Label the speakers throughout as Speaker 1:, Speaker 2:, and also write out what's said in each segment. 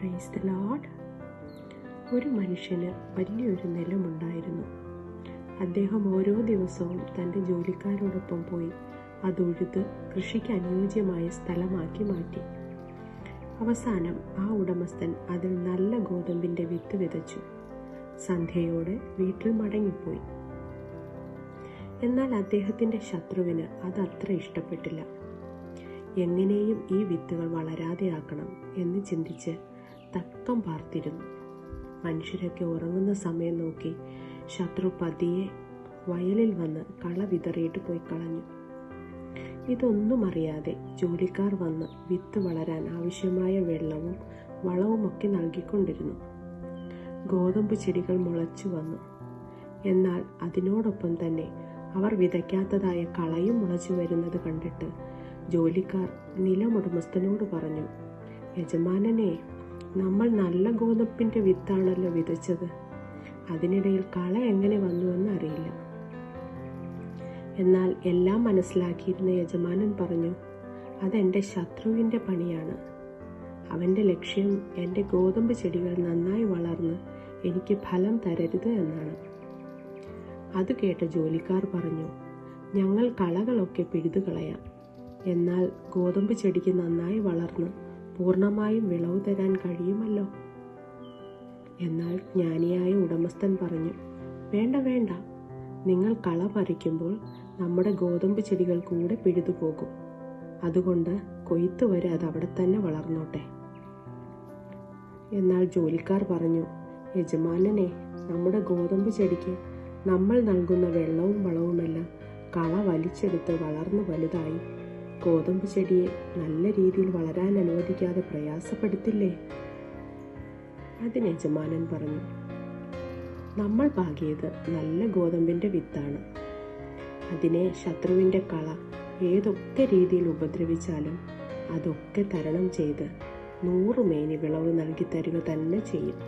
Speaker 1: Praise the ഒരു മനുഷ്യന് വലിയൊരു നിലമുണ്ടായിരുന്നു. അദ്ദേഹം ഓരോ ദിവസവും തന്റെ ജോലിക്കാരോടൊപ്പം പോയി അതൊഴുത് കൃഷിക്ക് അനുയോജ്യമായ സ്ഥലമാക്കി മാറ്റി. അവസാനം ആ ഉടമസ്ഥൻ അതിൽ നല്ല ഗോതമ്പിന്റെ വിത്ത് വിതച്ചു. സന്ധ്യയോടെ വീട്ടിൽ മടങ്ങിപ്പോയി. എന്നാൽ അദ്ദേഹത്തിന്റെ ശത്രുവിന് അതത്ര ഇഷ്ടപ്പെട്ടില്ല. എങ്ങനെയും ഈ വിത്തുകൾ വളരാതെയാക്കണം എന്ന് ചിന്തിച്ച് തക്കം പാർത്തിരുന്നു. മനുഷ്യരൊക്കെ ഉറങ്ങുന്ന സമയം നോക്കി ശത്രു പതിയെ വയലിൽ വന്ന് കള വിതറിയിട്ട് പോയി കളഞ്ഞു. ഇതൊന്നും അറിയാതെ ജോലിക്കാർ വന്ന് വിത്ത് വളരാൻ ആവശ്യമായ വെള്ളവും വളവുമൊക്കെ നൽകിക്കൊണ്ടിരുന്നു. ഗോതമ്പ് ചെടികൾ മുളച്ചു വന്നു. എന്നാൽ അതിനോടൊപ്പം തന്നെ അവർ വിതയ്ക്കാത്തതായ കളയും മുളച്ചു വരുന്നത് കണ്ടിട്ട് ജോലിക്കാർ നിലമുടമസ്ഥനോട് പറഞ്ഞു യജമാനനെ നമ്മൾ നല്ല ഗോതപ്പിന്റെ വിത്താണല്ലോ വിതച്ചത്. അതിനിടയിൽ കള എങ്ങനെ വന്നുവെന്ന് അറിയില്ല. എന്നാൽ എല്ലാം മനസ്സിലാക്കിയിരുന്ന യജമാനൻ പറഞ്ഞു അതെന്റെ ശത്രുവിന്റെ പണിയാണ്. അവന്റെ ലക്ഷ്യം എന്റെ ഗോതമ്പ് ചെടികൾ നന്നായി വളർന്ന് എനിക്ക് ഫലം തരരുത് എന്നാണ്. അത് കേട്ട ജോലിക്കാർ പറഞ്ഞു ഞങ്ങൾ കളകളൊക്കെ പിഴുതുകളയാം എന്നാൽ ഗോതമ്പ് ചെടിക്ക് നന്നായി വളർന്ന് പൂർണമായും വിളവ് തരാൻ കഴിയുമല്ലോ? എന്നാൽ ജ്ഞാനിയായ ഉടമസ്ഥൻ പറഞ്ഞു വേണ്ട വേണ്ട. നിങ്ങൾ കള പറിക്കുമ്പോൾ നമ്മുടെ ഗോതമ്പ് ചെടികൾ കൂടെ പിഴുതു പോകും. അതുകൊണ്ട് കൊയ്ത്ത് വരെ അത് അവിടെ തന്നെ വളർന്നോട്ടെ. എന്നാൽ ജോലിക്കാർ പറഞ്ഞു യജമാനനെ നമ്മുടെ ഗോതമ്പ് ചെടിക്ക് നമ്മൾ നൽകുന്ന വെള്ളവും വളവുമെല്ലാം കള വലിച്ചെടുത്ത് വളർന്നു വലുതായി. ഗോതമ്പ് ചെടിയെ നല്ല രീതിയിൽ വളരാൻ അനുവദിക്കാതെ പ്രയാസപ്പെടുത്തില്ലേ? അതിന് യജമാനൻ പറഞ്ഞു നമ്മൾ പാകിയത് നല്ല ഗോതമ്പിന്റെ വിത്താണ്. അതിനെ ശത്രുവിന്റെ കള ഏതൊക്കെ രീതിയിൽ ഉപദ്രവിച്ചാലും അതൊക്കെ തരണം ചെയ്ത് നൂറ് മേനി വിളവ് നൽകി തരിക തന്നെ ചെയ്യും.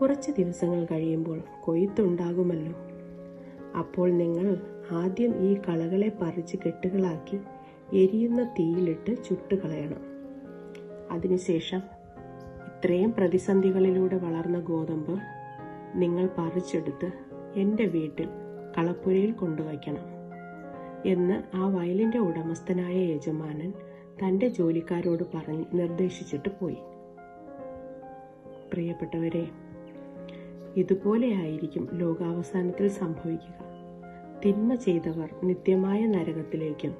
Speaker 1: കുറച്ച് ദിവസങ്ങൾ കഴിയുമ്പോൾ കൊയ്ത്തുണ്ടാകുമല്ലോ. അപ്പോൾ നിങ്ങൾ ആദ്യം ഈ കളകളെ പറിച്ച് കെട്ടുകളാക്കി എരിയുന്ന തീയിലിട്ട് ചുട്ടുകളയണം. അതിനുശേഷം ഇത്രയും പ്രതിസന്ധികളിലൂടെ വളർന്ന ഗോതമ്പ് നിങ്ങൾ പറിച്ചെടുത്ത് എന്റെ വീട്ടിൽ കളപ്പുരയിൽ കൊണ്ടുവയ്ക്കണം എന്ന് ആ വയലിന്റെ ഉടമസ്ഥനായ യജമാനൻ തന്റെ ജോലിക്കാരോട് പറഞ്ഞ് നിർദ്ദേശിച്ചിട്ട് പോയി. പ്രിയപ്പെട്ടവരെ ഇതുപോലെയായിരിക്കും ലോകാവസാനത്തിൽ സംഭവിക്കുക. തിന്മ ചെയ്തവർ നിത്യമായ നരകത്തിലേക്കും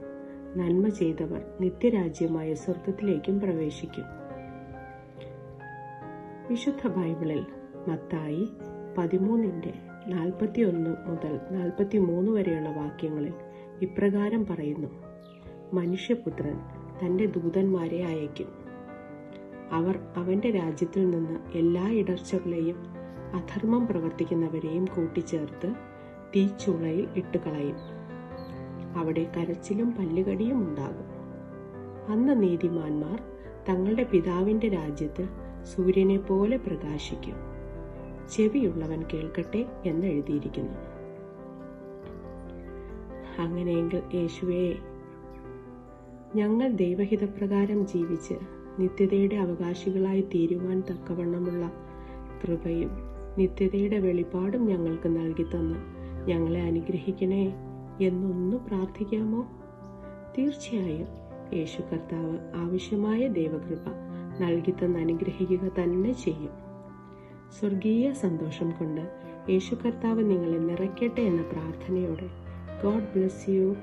Speaker 1: നന്മ ചെയ്തവർ നിത്യരാജ്യമായ സ്വർഗത്തിലേക്കും പ്രവേശിക്കും. വിശുദ്ധ ബൈബിളിൽ മത്തായി പതിമൂന്നിന്റെ നാൽപ്പത്തി ഒന്ന് മുതൽ നാൽപ്പത്തി മൂന്ന് വരെയുള്ള വാക്യങ്ങളിൽ ഇപ്രകാരം പറയുന്നു മനുഷ്യപുത്രൻ തന്റെ ദൂതന്മാരെ അയക്കും അവർ അവന്റെ രാജ്യത്തിൽ നിന്ന് എല്ലാ ഇടർച്ചകളെയും അധർമ്മം പ്രവർത്തിക്കുന്നവരെയും കൂട്ടിച്ചേർത്ത് തീച്ചുളയിൽ ഇട്ടുകളയും അവിടെ കരച്ചിലും പല്ലുകടിയും ഉണ്ടാകും. അന്ന് നീതിമാന്മാർ തങ്ങളുടെ പിതാവിന്റെ രാജ്യത്തിൽ സൂര്യനെ പോലെ പ്രകാശിക്കും. ചെവിയുള്ളവൻ കേൾക്കട്ടെ എന്ന് എഴുതിയിരിക്കുന്നു. അങ്ങനെയെങ്കിൽ യേശുവേ ഞങ്ങൾ ദൈവഹിതപ്രകാരം ജീവിച്ച് നിത്യതയുടെ അവകാശികളായി തീരുവാൻ തക്കവണ്ണമുള്ള കൃപയും നിത്യതയുടെ വെളിപാടും ഞങ്ങൾക്ക് നൽകി തന്നു. ഞങ്ങളെ അനുഗ്രഹിക്കണേ എന്നൊന്നു പ്രാർത്ഥിക്കാമോ? തീർച്ചയായും. യേശു കർത്താവ് ആവശ്യമായ ദൈവകൃപ നൽകി തന്ന് അനുഗ്രഹിക്കുക തന്നെ ചെയ്യും. സ്വർഗീയ സന്തോഷം കൊണ്ട് യേശു കർത്താവ് നിങ്ങളെ നിറയ്ക്കട്ടെ എന്ന പ്രാർത്ഥനയോടെ. God bless you.